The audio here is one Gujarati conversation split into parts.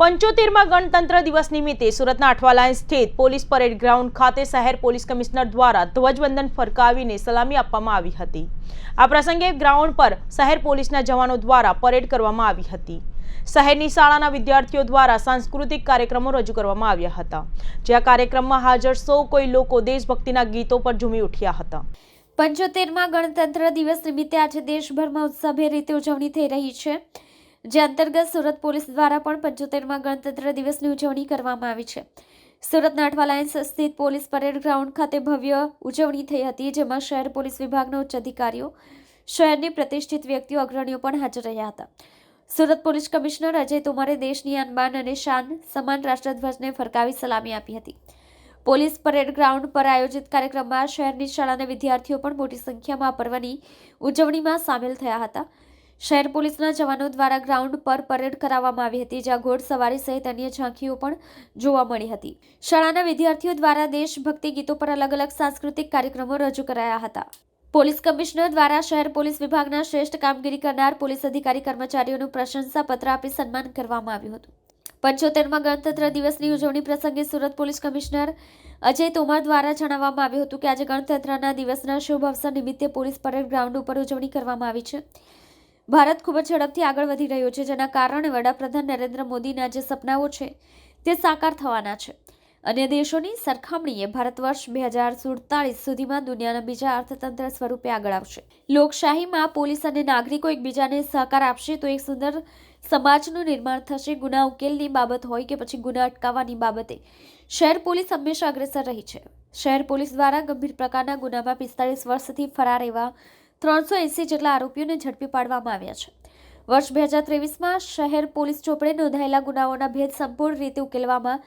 પંચોતેરમાં ગણતંત્ર દિવસ નિમિત્તે સુરતના અઠવાલાઇન સ્થિત પોલીસ પરેડ ગ્રાઉન્ડ ખાતે શહેર પોલીસ કમિશનર દ્વારા ધ્વજવંદન ફરકાવીને સલામી આપવામાં આવી હતી. આ પ્રસંગે ગ્રાઉન્ડ પર શહેર પોલીસના જવાનો દ્વારા પરેડ કરવામાં આવી હતી. શહેરની શાળાના વિદ્યાર્થીઓ દ્વારા સાંસ્કૃતિક કાર્યક્રમો રજૂ કરવામાં આવ્યા હતા. જે આ કાર્યક્રમમાં હાજર સૌ કોઈ લોકો દેશભક્તિના ગીતો પર ઝૂમી ઉઠ્યા હતા. પંચોતેરમાં ગણતંત્ર દિવસ નિમિત્તે આજે દેશભરમાં ઉત્સાહભેર રીતે ઉજવણી થઈ રહી છે. જે અંતર્ગત સુરત પોલીસ દ્વારા પણ પંચોતેરમાં ગણતંત્ર દિવસની ઉજવણી કરવામાં આવી છે. સુરતના અઠવા સ્થિત પોલીસ પરેડ ગ્રાઉન્ડ ખાતે ભવ્ય ઉજવણી થઈ હતી, જેમાં શહેર પોલીસ વિભાગના ઉચ્ચ અધિકારીઓ, શહેરની પ્રતિષ્ઠિત વ્યક્તિઓ, અગ્રણીઓ પણ હાજર રહ્યા હતા. સુરત પોલીસ કમિશનર અજય તોમરે દેશની આનબાન અને શાન સમાન રાષ્ટ્રધ્વજને ફરકાવી સલામી આપી હતી. પોલીસ પરેડ ગ્રાઉન્ડ પર આયોજિત કાર્યક્રમમાં શહેરની શાળાના વિદ્યાર્થીઓ પણ મોટી સંખ્યામાં પર્વની ઉજવણીમાં સામેલ થયા હતા. શહેર પોલીસના જવાનો દ્વારા ગ્રાઉન્ડ પર પરેડ કરાવવામાં આવી હતી, જ્યાં ઘોડસવારી સહિત અન્ય ઝાંખીઓ પણ જોવા મળી હતી. શાળાના વિદ્યાર્થીઓ દ્વારા દેશભક્તિ ગીતો પર અલગ અલગ સાંસ્કૃતિક કાર્યક્રમો રજૂ કરાયા હતા. પોલીસ કમિશનર દ્વારા શહેર પોલીસ વિભાગના શ્રેષ્ઠ કામગીરી કરનાર પોલીસ અધિકારી કર્મચારીઓનું પ્રશંસાપત્ર આપી સન્માન કરવામાં આવ્યું હતું. પંચોતેરમાં ગણતંત્ર દિવસની ઉજવણી પ્રસંગે સુરત પોલીસ કમિશનર અજય તોમર દ્વારા જણાવવામાં આવ્યું હતું કે આજે ગણતંત્રના દિવસના શુભ અવસર નિમિત્તે પોલીસ પરેડ ગ્રાઉન્ડ ઉપર ઉજવણી કરવામાં આવી છે. ભારત ખૂબ જ ઝડપથી આગળ વધી રહ્યો છે, જેના કારણે વડાપ્રધાન નરેન્દ્ર મોદીના જે સપનાઓ છે, તે સાકાર થવાના છે. અન્ય દેશોની સરખામણીએ ભારત વર્ષ બે હજાર સુડતાલીસ સુધીમાં દુનિયાના બીજા અર્થતંત્ર સ્વરૂપે આગળ આવશે. લોકશાહીમાં પોલીસ અને નાગરિકો એકબીજાને સહકાર આપશે તો એક સુંદર સમાજનું નિર્માણ થશે. ગુના ઉકેલની બાબત હોય કે પછી ગુના અટકાવવાની બાબતે, શહેર પોલીસ હંમેશા અગ્રેસર રહી છે. શહેર પોલીસ દ્વારા ગંભીર પ્રકારના ગુનામાં પિસ્તાળીસ વર્ષથી ફરાર એવા ત્રણસો એંસી જેટલા આરોપીઓને ઝડપી પાડવામાં આવ્યા છે. વર્ષ બે હજાર ત્રેવીસમાં શહેર પોલીસ ચોપડે નોંધાયેલા ગુનાઓના ભેદ સંપૂર્ણ રીતે ઉકેલવામાં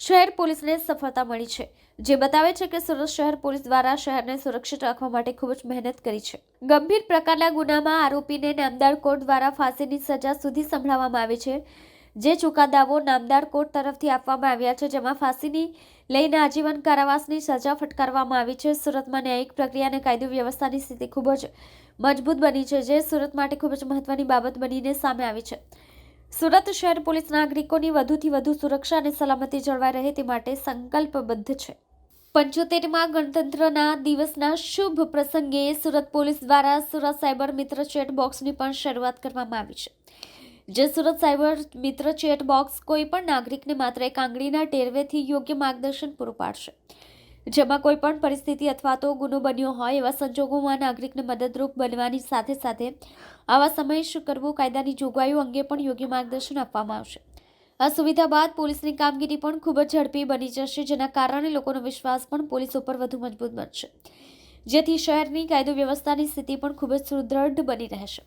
શહેર પોલીસને સફળતા મળી છે, જે બતાવે છે કે સુરત શહેર પોલીસ દ્વારા શહેરને સુરક્ષિત રાખવા માટે ખૂબ જ મહેનત કરી છે. ગંભીર પ્રકારના ગુનામાં આરોપીને નામદાર કોર્ટ દ્વારા ફાંસીની સજા સુધી સંભળાવવામાં આવે છે જે ચુકાદાઓ નામદાર કોર્ટ તરફથી આપવામાં આવ્યા છે, જેમાં ફાંસીની લઈને આજીવન કારાવાસની સજા ફટકારવામાં આવી છે. સુરતમાં ન્યાયિક પ્રક્રિયા અને કાયદો વ્યવસ્થાની સ્થિતિ ખૂબ જ મજબૂત બની છે, જે સુરત માટે ખૂબ જ મહત્વની બાબત બનીને સામે આવી છે. સુરત શહેર પોલીસ નાગરિકોની વધુથી વધુ સુરક્ષા અને સલામતી જળવાઈ રહે તે માટે સંકલ્પબદ્ધ છે. પંચોતેરમાં ગણતંત્રના દિવસના શુભ પ્રસંગે સુરત પોલીસ દ્વારા સુરત સાયબર મિત્ર ચેટ બોક્સની પણ શરૂઆત કરવામાં આવી છે. જે Surat cyber Mitra chat box કોઈ પણ નાગરિકને માત્ર એક આંગળીના ટેરવેથી યોગ્ય માર્ગદર્શન પૂરું પાડશે. જેમાં કોઈ પણ પરિસ્થિતિ અથવા તો ગુનો બન્યો હોય એવા સંજોગોમાં નાગરિકને મદદરૂપ બનવાની સાથે સાથે આવા સમયે શું કરવું, કાયદાની જોગવાઈઓ અંગે પણ યોગ્ય માર્ગદર્શન આપવામાં આવશે. આ સુવિધા બાદ પોલીસની કામગીરી પણ ખૂબ જ ઝડપી બની જશે, જેના કારણે લોકોનો વિશ્વાસ પણ પોલીસ ઉપર વધુ મજબૂત બનશે. જેથી શહેરની કાયદો વ્યવસ્થાની સ્થિતિ પણ ખૂબ જ સુદૃઢ બની રહેશે.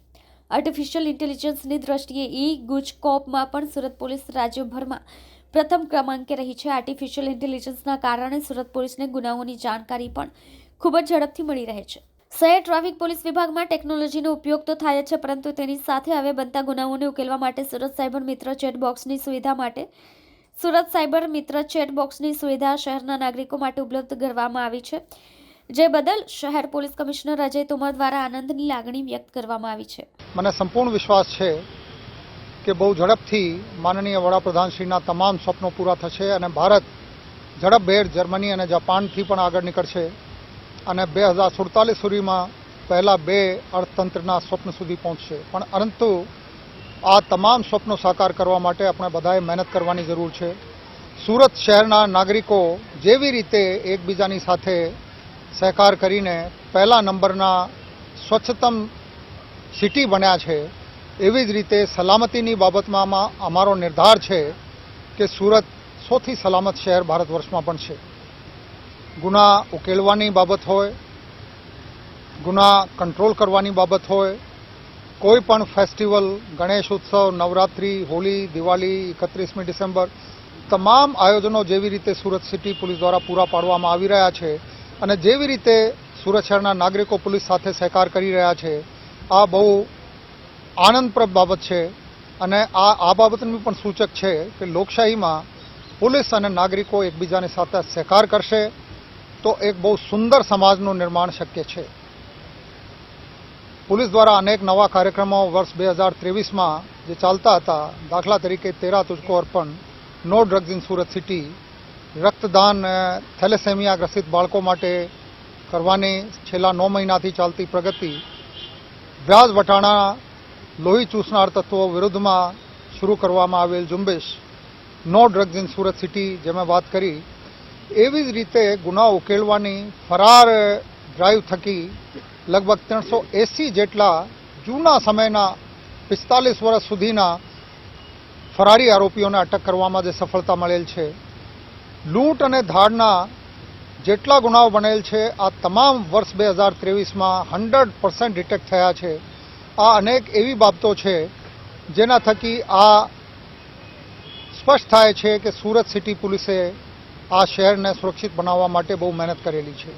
આર્ટિફિશિયલ ઇન્ટેલિજન્સની દ્રષ્ટિએ ઈ ગુજકોપમાં પણ સુરત પોલીસ રાજ્યભરમાં પ્રથમ ક્રમાંકે રહી છે. આર્ટિફિશિયલ ઇન્ટેલિજન્સના કારણે સુરત પોલીસને ગુનાઓની જાણકારી પણ ખૂબ જ ઝડપથી મળી રહે છે. શહેર ટ્રાફિક પોલીસ વિભાગમાં ટેકનોલોજીનો ઉપયોગ તો થાય છે, પરંતુ તેની સાથે હવે બનતા ગુનાઓને ઉકેલવા માટે સુરત સાયબર મિત્ર ચેટ બોક્સની સુવિધા માટે સુરત સાયબર મિત્ર ચેટ બોક્સની સુવિધા શહેરના નાગરિકો માટે ઉપલબ્ધ કરવામાં આવી છે. જે બદલ શહેર પોલીસ કમિશનર અજય તોમર દ્વારા આનંદની લાગણી વ્યક્ત કરવામાં આવી છે. મને સંપૂર્ણ વિશ્વાસ છે કે બહુ ઝડપથી માનનીય વડાપ્રધાનશ્રીના તમામ સ્વપ્નો પૂરા થશે અને ભારત ઝડપભેર જર્મની અને જાપાનથી પણ આગળ નીકળશે અને બે હજાર સુડતાલીસ સુધીમાં પહેલાં બે અર્થતંત્રના સ્વપ્ન સુધી પહોંચશે. પણ પરંતુ આ તમામ સ્વપ્નો સાકાર કરવા માટે આપણે બધાએ મહેનત કરવાની જરૂર છે. સુરત શહેરના નાગરિકો જેવી રીતે એકબીજાની સાથે સહકાર કરીને પહેલા નંબરના સ્વચ્છતમ સિટી બન્યા છે, એવી જ રીતે સલામતીની બાબતમાં અમારો નિર્ધાર છે કે સુરત સૌથી સલામત શહેર ભારત વર્ષમાં પણ છે. ગુના ઉકેલવાની બાબત હોય, ગુના કંટ્રોલ કરવાની બાબત હોય, કોઈ પણ ફેસ્ટિવલ, ગણેશ ઉત્સવ, નવરાત્રિ હોળી દિવાળી, એકત્રીસમી ડિસેમ્બર, તમામ આયોજનો જેવી રીતે સુરત સિટી પોલીસ દ્વારા પૂરા પાડવામાં આવી રહ્યા છે અને જેવી રીતે સુરત શહેરના નાગરિકો પોલીસ સાથે સહકાર કરી રહ્યા છે, આ બહુ આનંદપ્રદ બાબત છે અને આ આ બાબતનું પણ સૂચક છે કે લોકશાહીમાં પોલીસ અને નાગરિકો એકબીજાની સાથે સહકાર કરશે તો એક બહુ સુંદર સમાજનું નિર્માણ શક્ય છે. પોલીસ દ્વારા અનેક નવા કાર્યક્રમો વર્ષ બે હજાર ત્રેવીસમાં જે ચાલતા હતા, દાખલા તરીકે તેરા તુજકો અર્પણ, no drugs in Surat city રક્તદાન થેલેસેમિયા ગ્રસિત બાળકો માટે કરવાની છેલ્લા નવ મહિનાથી ચાલતી પ્રગતિ, વ્યાજ વટાણા, લોહી ચૂસનાર તત્વો વિરુદ્ધમાં શરૂ કરવામાં આવેલ ઝુંબેશ, no drugs in Surat city જે મેં વાત કરી, એવી જ રીતે ગુના ઉકેલવાની ફરાર ડ્રાઈવ થકી લગભગ ત્રણસો એંસી જેટલા જૂના સમયના પિસ્તાલીસ વર્ષ સુધીના ફરારી આરોપીઓને અટક કરવામાં જે સફળતા મળેલ છે. લૂંટ અને ધાડના જેટલા ગુનાઓ બનેલ છે, આ તમામ વર્ષ બે હજાર ત્રેવીસમાં હંડ્રેડ પર્સન્ટ ડિટેક્ટ થયા છે. આ અનેક એવી બાબતો છે, જેના થકી આ સ્પષ્ટ થાય છે કે સુરત સિટી પોલીસે આ શહેરને સુરક્ષિત બનાવવા માટે બહુ મહેનત કરેલી છે.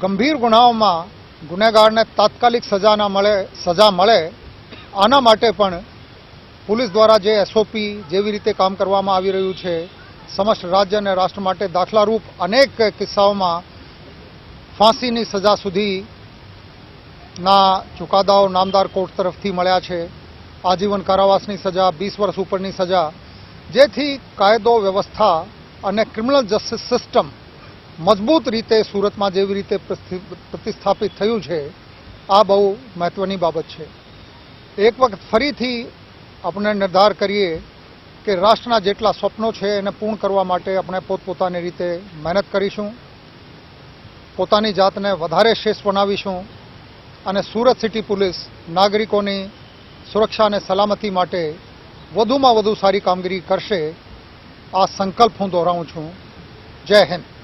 ગંભીર ગુનાઓમાં ગુનેગારને તાત્કાલિક સજાના મળે, સજા મળે, આના માટે પણ પોલીસ દ્વારા જે એસઓપી જેવી રીતે કામ કરવામાં આવી રહ્યું છે, સમસ્ત રાજ્ય અને રાષ્ટ્ર માટે દાખલારૂપ અનેક કિસ્સાઓમાં ફાંસીની સજા સુધીના ચુકાદાઓ નામદાર કોર્ટ તરફથી મળ્યા છે. આજીવન કારાવાસની સજા, વીસ વર્ષ ઉપરની સજા, જેથી કાયદો, વ્યવસ્થા અને ક્રિમિનલ જસ્ટિસ સિસ્ટમ મજબૂત રીતે સુરતમાં જેવી રીતે પ્રતિસ્થાપિત થયું છે, આ બહુ મહત્વની બાબત છે. એક વખત ફરીથી આપણે નિર્ધાર કરીએ કે રાષ્ટ્રના જેટલા સ્વપ્નો છે એને પૂર્ણ કરવા માટે આપણે પોતપોતાની રીતે મહેનત કરીશું, પોતાની જાતને વધારે શ્રેષ્ઠ બનાવીશું અને સુરત સિટી પોલીસ નાગરિકોની સુરક્ષા અને સલામતી માટે વધુમાં વધુ સારી કામગીરી કરશે, આ સંકલ્પ હું દોહરાવું છું. જય હિન્દ.